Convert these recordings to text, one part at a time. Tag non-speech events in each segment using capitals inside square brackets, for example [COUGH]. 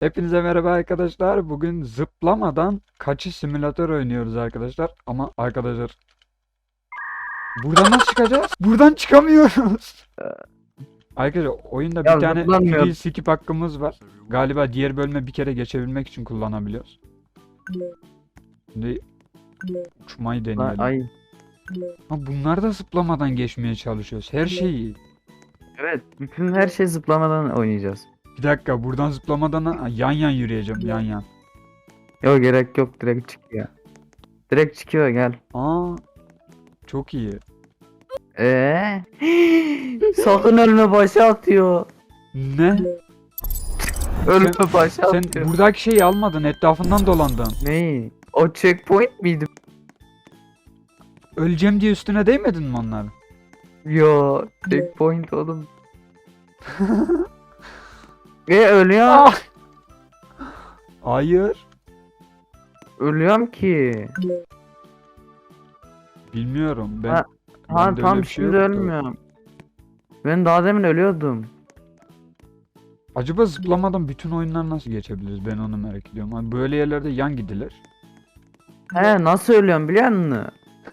Hepinize merhaba arkadaşlar. Bugün zıplamadan kaçış simülatör oynuyoruz arkadaşlar. Ama arkadaşlar buradan nasıl çıkacağız? Buradan çıkamıyoruz. [LAUGHS] Arkadaşlar oyunda bir Ya tane free skip hakkımız var. Galiba diğer bölüme bir kere geçebilmek için kullanabiliyoruz. Şimdi uçmayı deneyelim. Ay. Ha, bunlar da zıplamadan geçmeye çalışıyoruz. Her şeyi. Evet, bütün her şey zıplamadan oynayacağız. Bir dakika buradan zıplamadan ha, yan yan yürüyeceğim yan yan. Yok gerek yok direkt çıkıyor. Direkt çıkıyor gel. Aa çok iyi. Eee? [LAUGHS] Sakın ölme başa atıyor. Ne? Ölme başa Sen atıyor. buradaki şeyi almadın, etrafından dolandın. Neyi? O checkpoint miydi? Öleceğim diye üstüne değmedin mi onların? Yo, checkpoint oğlum. [LAUGHS] Ve ölüyor. Ah! Hayır. Ölüyorum ki. Bilmiyorum. Ben Ha, Ha bende öyle tam bir şey şimdi yoktu. ölmüyorum. Ben daha demin ölüyordum. Acaba zıplamadan bütün oyunlar nasıl geçebiliriz? Ben onu merak ediyorum. Hani böyle yerlerde yan gidilir. He nasıl ölüyorum biliyor musun?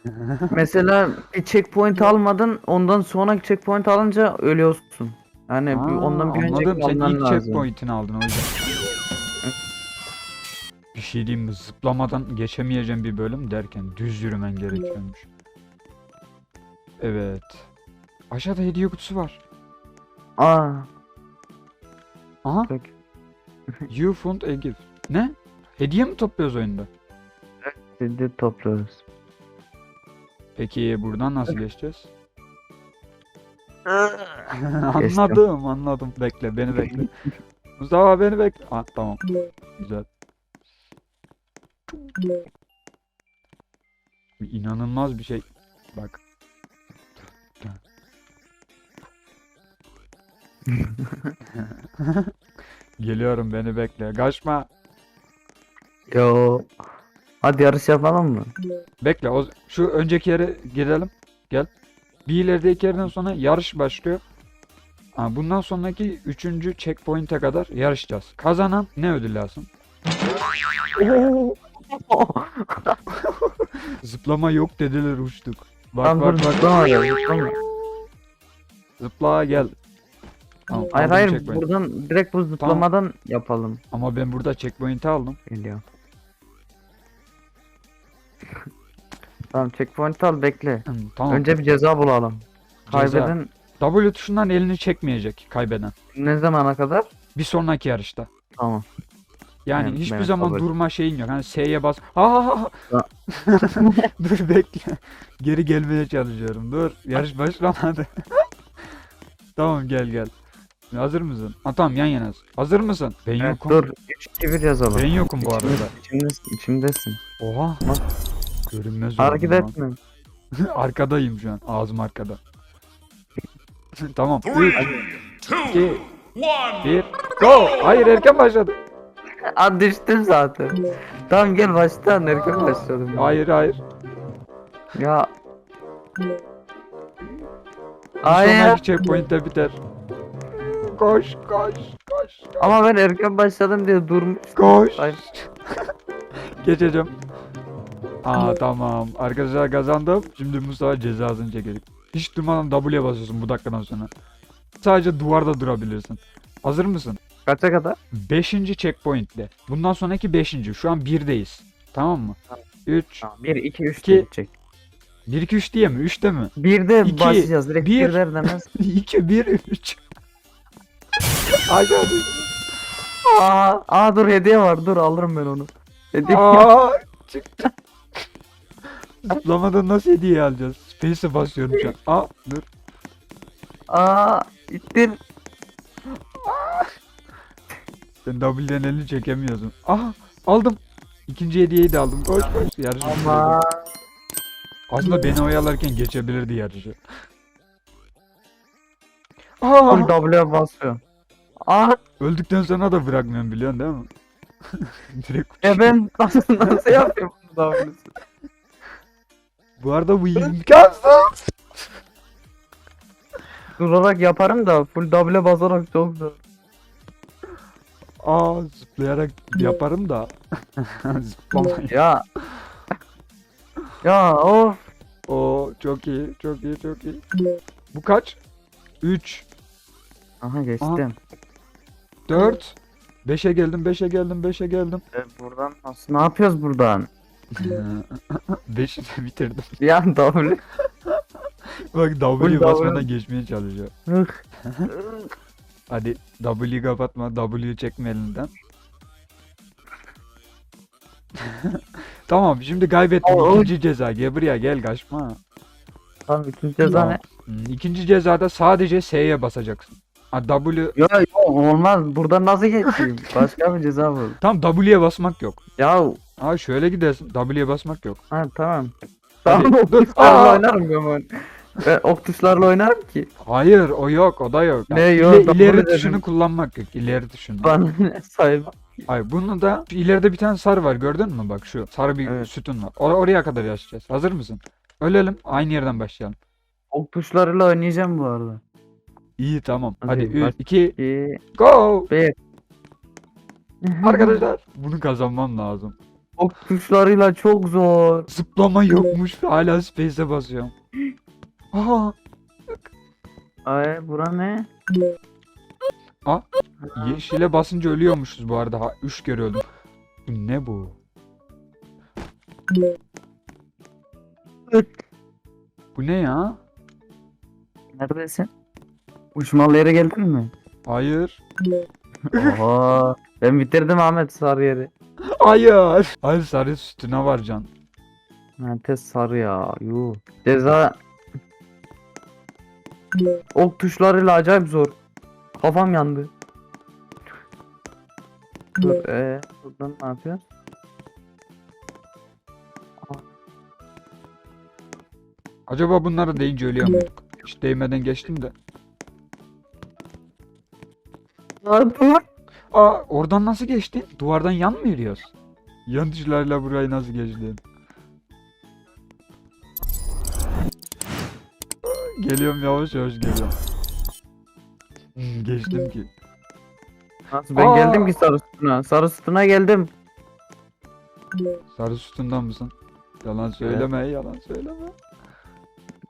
[LAUGHS] Mesela bir checkpoint almadın ondan sonraki checkpoint alınca ölüyorsun. Yani Aa, ondan bir önceki anladım. Sen ilk lazım. checkpoint'ini aldın o yüzden. Bir şey diyeyim mi? Zıplamadan geçemeyeceğim bir bölüm derken düz yürümen gerekiyormuş. Evet. Aşağıda hediye kutusu var. Aa. Aha. Bak. [LAUGHS] You found a gift. Ne? Hediye mi topluyoruz oyunda? Şimdi topluyoruz. Peki buradan nasıl geçeceğiz? [LAUGHS] anladım, anladım. Bekle, beni bekle. [LAUGHS] Mustafa beni bekle. Ah, tamam. Güzel. İnanılmaz bir şey. Bak. [LAUGHS] Geliyorum beni bekle. Kaçma. Yo. Hadi yarış yapalım mı? Bekle. O, şu önceki yere gidelim. Gel. Bir ilerideki yerden sonra yarış başlıyor. Bundan sonraki üçüncü checkpoint'e kadar yarışacağız. Kazanan ne ödül alsın? Zıplama yok dediler uçtuk. Bak Tam bak dur bak. zıplama ya zıplama. Zıpla gel. Tamam, Hayır aldım hayır checkpoint. buradan direkt bu zıplamadan yapalım. Ama ben burada checkpoint'i aldım. Geliyor. tamam checkpoint al bekle. Hı, tamam. Önce bir ceza bulalım. Ceza. Kaybeden W tuşundan elini çekmeyecek kaybeden. ne zamana kadar? Bir sonraki yarışta. Tamam. Yani Evet, hiçbir evet, zaman kabul. durma şeyin yok. Hani S'ye bas. Aa! Ya. [LAUGHS] Dur bekle. Geri gelmeye çalışıyorum. Dur. Yarış başlamadı. [LAUGHS] tamam gel gel. Hazır mısın? Ha tamam yan yanaz. Hazır mısın? Ben Evet, yokum. dur 3 2 1 yazalım. Ben yokum bu arada. İçimdesin, içimdesin. Oha. Bak. Görünmez Hareket oldum lan. etme. [LAUGHS] Arkadayım şu an. Ağzım arkada. Tamam. Three, 3, two, 2, one. 1. Go. Hayır erken başladı. [LAUGHS] Aa düştüm zaten. Tamam gel baştan erken başladım. Hayır hayır. Ya. Bir Hayır. sonraki checkpoint'te biter. Koş koş koş. Ama ben erken başladım diye durmuş. Koş. Ay. [LAUGHS] Geçeceğim. Aa tamam. Arkadaşlar kazandım. Şimdi Mustafa cezasını çekecek. Hiç durmadan W'ye basıyorsun bu dakikadan sonra. Sadece duvarda durabilirsin. Hazır mısın? Kaça kadar? 5. checkpoint'te. Bundan sonraki 5. Şu an 1'deyiz. Tamam mı? 3 Tamam 1 2 3 İki. gidecek. 1 2 3 diye mi? 3'te mi? 1'de İki, başlayacağız. Direkt bir. 1 der demez. 2 1 3. Aşağı düş. Aa, aa dur hediye var. Dur alırım ben onu. Hediye. Aa çıktı. Zıplamadan nasıl hediye alacağız? Space'e basıyorum şu an. Aa dur. Aa ittir. Sen W'den elini çekemiyorsun. Aha aldım. İkinci hediyeyi de aldım. Koş koş. Yarış Ama Aslında beni oyalarken geçebilirdi yarışı. Aa, full W'ye basıyor. Aa öldükten sonra da bırakmıyorum biliyorsun değil mi? [LAUGHS] Direkt e ben nasıl, nasıl yapayım bunu W'si? Bu arada bu imkansız. Durarak yaparım da full W basarak çok zor. Aa zıplayarak yaparım da. [LAUGHS] Ya. Ya of. Oo çok iyi çok iyi çok iyi. Bu kaç? 3, Aha geçtim. 4, 5'e geldim 5'e geldim 5'e geldim. E, buradan nasıl ne yapıyoruz buradan? [LAUGHS] 5'i de bitirdim. Bir an W. Bak W basmadan geçmeye çalışıyor. Hadi W kapatma W çekme elinden. [LAUGHS] tamam şimdi kaybettim Aa, ikinci ceza gel buraya gel kaçma. Tamam ikinci ceza ne? Hmm, İkinci cezada sadece S'ye basacaksın. Ha W Yok yok olmaz. Buradan nasıl geçeyim? [LAUGHS] Başka bir ceza bul. tam W'ye basmak yok. Ya Ha şöyle gidersin W'ye basmak yok. ha tamam. Tamam tuşlarla Aa! oynarım ben. Ben ok tuşlarla oynarım ki. Hayır o yok o da yok. Ne yok, ile- W ileri dedim. tuşunu kullanmak yok ileri tuşunu. Bana ne sayma. Hayır bunu da şu ileride bir tane sarı var gördün mü bak şu sarı bir Evet. sütun var. Or- oraya kadar yaşayacağız. Hazır mısın? Ölelim aynı yerden başlayalım. Ok tuşlarıyla oynayacağım bu arada. İyi tamam. Hadi, Hadi 3 baş- 2 İyi. go. Bir. Arkadaşlar bunu kazanmam lazım. Ok tuşlarıyla çok zor. Zıplama yokmuş hala space'e basıyorum. Aha Ay bura ne? yeşile basınca ölüyormuşuz bu arada. 3 kere öldüm. Bu Ne bu? Bu ne ya? Neredesin? Uçmalı yere geldin mi? Hayır. Oha. Ben bitirdim Ahmet sarı yeri. Hayır. Hayır sarı sütuna var can. Mertes sarı ya. Yuh. Ceza. Ok tuşlarıyla acayip zor. Kafam yandı. Dur eee buradan ne yapıyoruz? Acaba bunları deyince ölüyor muyduk? Hiç değmeden geçtim de. Aa, dur. Aa oradan nasıl geçtin? Duvardan yan mı yürüyoruz? Yan burayı nasıl geçtin? Geliyorum yavaş yavaş geliyorum. Hmm, Geçtim ki. Nasıl ben Aa. geldim ki sarı sütuna. Sarı sütuna geldim. Sarı sütundan mısın? Yalan söyleme, yalan söyleme.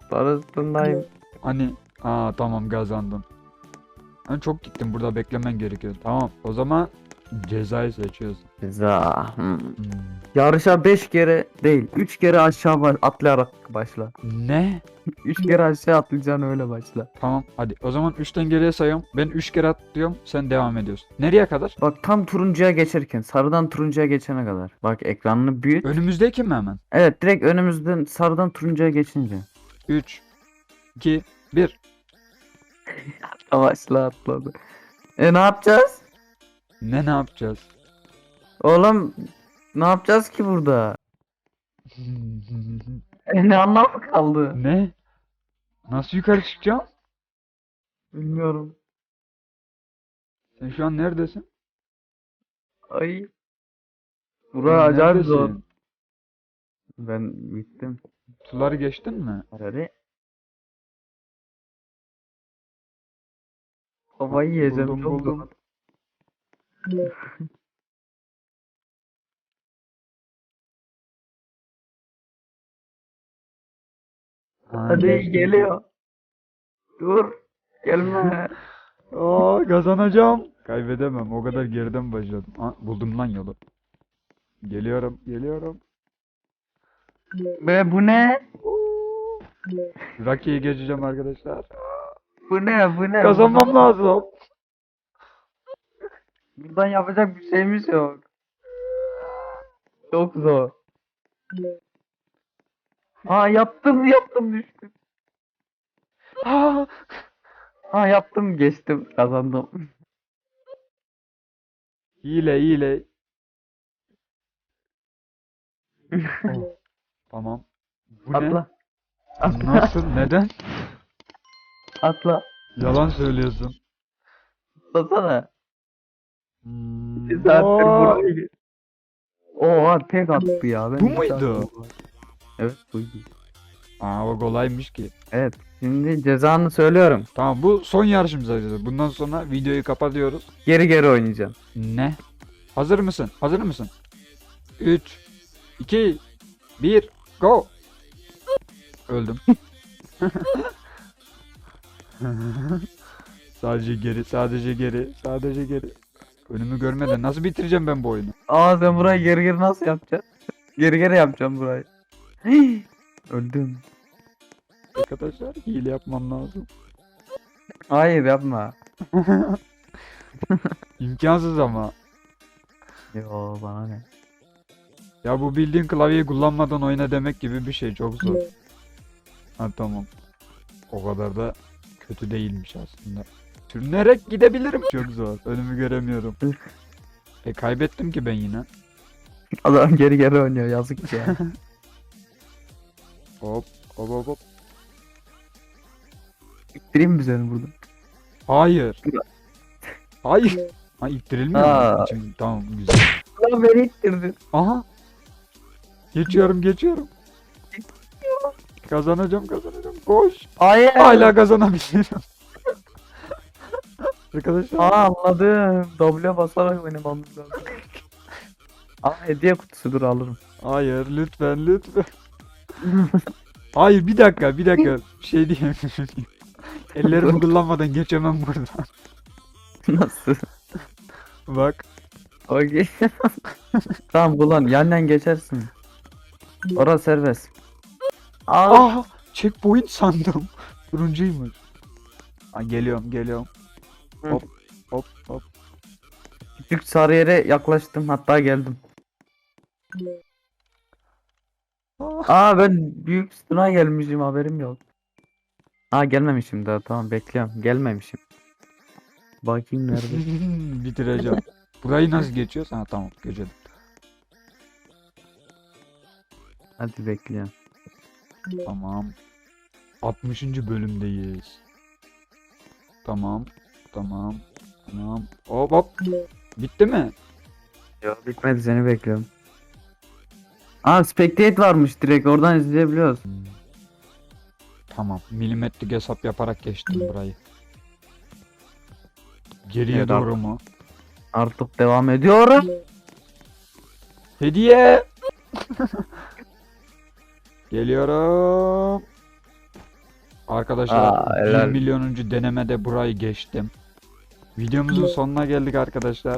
Sarı sütundayım. Hani, aa tamam kazandın. Ben çok gittim burada beklemen gerekiyor. Tamam, o zaman cezayı seçiyorsun. Ceza. Hmm. Hmm. Yarışa 5 kere değil 3 kere aşağı ba- atlayarak başla. Ne? [LAUGHS] 3 kere aşağı atlayacaksın öyle başla. Tamam, hadi. O zaman 3'ten geriye sayıyorum. Ben 3 kere atlıyorum, sen devam ediyorsun. Nereye kadar? Bak tam turuncuya geçerken sarıdan turuncuya geçene kadar. Bak ekranını büyüt. Önümüzdeki mi hemen? Evet direkt önümüzden sarıdan turuncuya geçince. 3, 2, 1. Başla atladı. E ne yapacağız? Ne ne yapacağız? Oğlum ne yapacağız ki burada? [LAUGHS] E ne anlamı kaldı? ne? Nasıl yukarı çıkacağım? Bilmiyorum. Sen şu an neredesin? Ay. Sen Bura acayip zor. Ben bittim. Suları geçtin mi? Hadi. Kafayı yiyeceğim. Çok buldum. [LAUGHS] Hadi geliyor. Dur. Gelme. [LAUGHS] Aa kazanacağım. Kaybedemem. O kadar geriden başladım. Aa, buldum lan yolu. Geliyorum, geliyorum. Be bu ne? Rocky'yi geçeceğim arkadaşlar. Bu ne? Bu ne? Kazanmam lazım. Buradan yapacak bir şeyimiz yok. Çok zor. Aa yaptım yaptım düştüm. Aa, Aa yaptım geçtim kazandım. hile, hile. Oh, [LAUGHS] tamam. Bu ne? Atla. Atla. Nasıl? Neden? Atla. Yalan söylüyorsun. Atlasana. Hmm. Bir saattir Aa, buradayım. Oha tek attı ya. Ben Bu bir muydu? Evet buydu. Aa o kolaymış ki. Evet Şimdi cezanı söylüyorum. Tamam bu son yarışımız arkadaşlar. Bundan sonra videoyu kapatıyoruz. Geri geri oynayacağım. Ne? Hazır mısın? Hazır mısın? 3 2 1 Go. Öldüm. [LAUGHS] [LAUGHS] sadece geri, sadece geri, sadece geri. Önümü görmeden nasıl bitireceğim ben bu oyunu? Aa sen burayı geri geri nasıl yapacaksın? Geri geri yapacağım burayı. [GASPS] Öldüm. Arkadaşlar hile yapmam lazım. Hayır yapma. [LAUGHS] İmkansız ama. Yo bana ne? Ya bu bildiğin klavyeyi kullanmadan oyna demek gibi bir şey. Çok zor. Ha tamam. O kadar da kötü değilmiş aslında. Sürünerek gidebilirim. Çok zor. Önümü göremiyorum. E kaybettim ki ben yine. Adam geri geri oynuyor yazık ya. [LAUGHS] Hop hop hop hop. İttireyim mi seni burada? Hayır. Hayır. Ha ittirilmiyor mu? Aa. İçim- Tamam güzel. Lan beni ittirdin. Aha. Geçiyorum geçiyorum. Kazanacağım kazanacağım. Koş. Hayır. Hala kazanabilirim. Arkadaşlar. Aa anladım. W basarak oynamamız lazım. [LAUGHS] Aa hediye kutusu dur alırım. Hayır lütfen lütfen. Hayır bir dakika bir dakika. Bir şey diyeyim. Ellerimi kullanmadan geçemem buradan. Nasıl? Bak. Okey. [LAUGHS] tamam kullan. Yandan geçersin. Orası serbest. Aa. Aa checkpoint sandım. [LAUGHS] Turuncuymuş. Aa, geliyorum geliyorum. Hı. Hop hop hop. Küçük sarı yere yaklaştım. Hatta geldim. Aa. Aa ben büyük sütuna gelmişim haberim yok. Aa gelmemişim daha tamam bekliyorum. Gelmemişim. Bakayım nerede. [LAUGHS] Bitireceğim. Burayı nasıl geçiyoruz? Ha tamam geçelim. Hadi bekliyorum. Tamam. 60. bölümdeyiz. Tamam. Tamam. Tamam. Hop hop. Bitti mi? Yok bitmedi seni bekliyorum. Aa spectate varmış direkt oradan izleyebiliyoruz. Hmm. Tamam. Milimetrik hesap yaparak geçtim burayı. Geriye Evet, doğru mu? Artık devam ediyorum. Hediye. [LAUGHS] Geliyorum. Arkadaşlar Aa, 1 helal. milyonuncu denemede burayı geçtim. Videomuzun sonuna geldik arkadaşlar.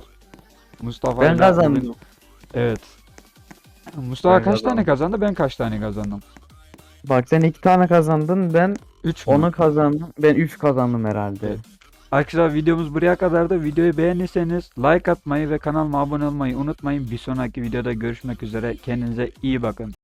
Mustafa Ben ile kazandım. Evet. Mustafa Ben kaç kazandım. tane kazandı? Ben kaç tane kazandım? Bak sen iki tane kazandın ben 3 mü? onu kazandım. Ben üç kazandım herhalde. Evet. Arkadaşlar videomuz buraya kadardı. Videoyu beğendiyseniz like atmayı ve kanalıma abone olmayı unutmayın. Bir sonraki videoda görüşmek üzere. Kendinize iyi bakın.